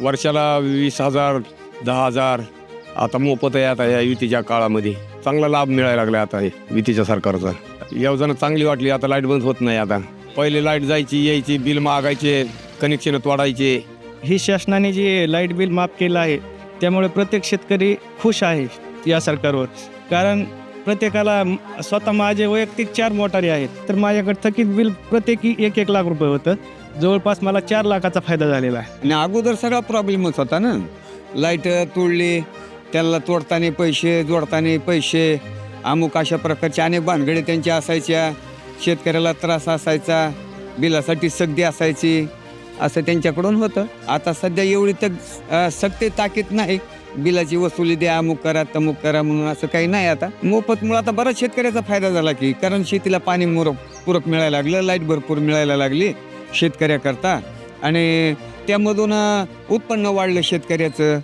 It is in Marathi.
वर्षाला वीस हजार दहा हजार. आता मोफत आहे आता या युतीच्या काळामध्ये. चांगला लाभ मिळायला लागला आता हे युतीच्या सरकारचा. योजना चांगली वाटली आता लाइट बंद होत नाही आता. पहिले लाइट जायची यायची बिल मागायचे कनेक्शन तोडायचे. ही शासनाने जे लाइट बिल माफ केलं आहे त्यामुळे प्रत्येक शेतकरी खुश आहे या सरकारवर. कारण प्रत्येकाला स्वतः माझे वैयक्तिक चार मोटारी आहेत. तर माझ्याकडे थकीत बिल प्रत्येकी एक एक लाख रुपये होतं. जवळपास मला चार लाखाचा फायदा झालेला आहे. आणि अगोदर सगळा प्रॉब्लेमच होता ना? लाइट तोडली त्याला तोडताना पैसे जोडताना पैसे अमुक अशा प्रकारचे अनेक भानगडे त्यांच्या असायच्या. शेतकऱ्याला त्रास असायचा बिलासाठी सगदी असायची. असं त्यांच्याकडून होतं. आता सध्या एवढी तर सक्ती ताकीद नाही. बिलाची वसुली द्या अमुक करा तमुक करा म्हणून असं काही नाही आता. मोफत मुळे आता बराच शेतकऱ्याचा फायदा झाला की कारण शेतीला पाणी मुरक पूरक मिळायला लागलं लाइट भरपूर मिळायला लागली शेतकऱ्याकरता. आणि त्यामधून उत्पन्न वाढलं शेतकऱ्याचं.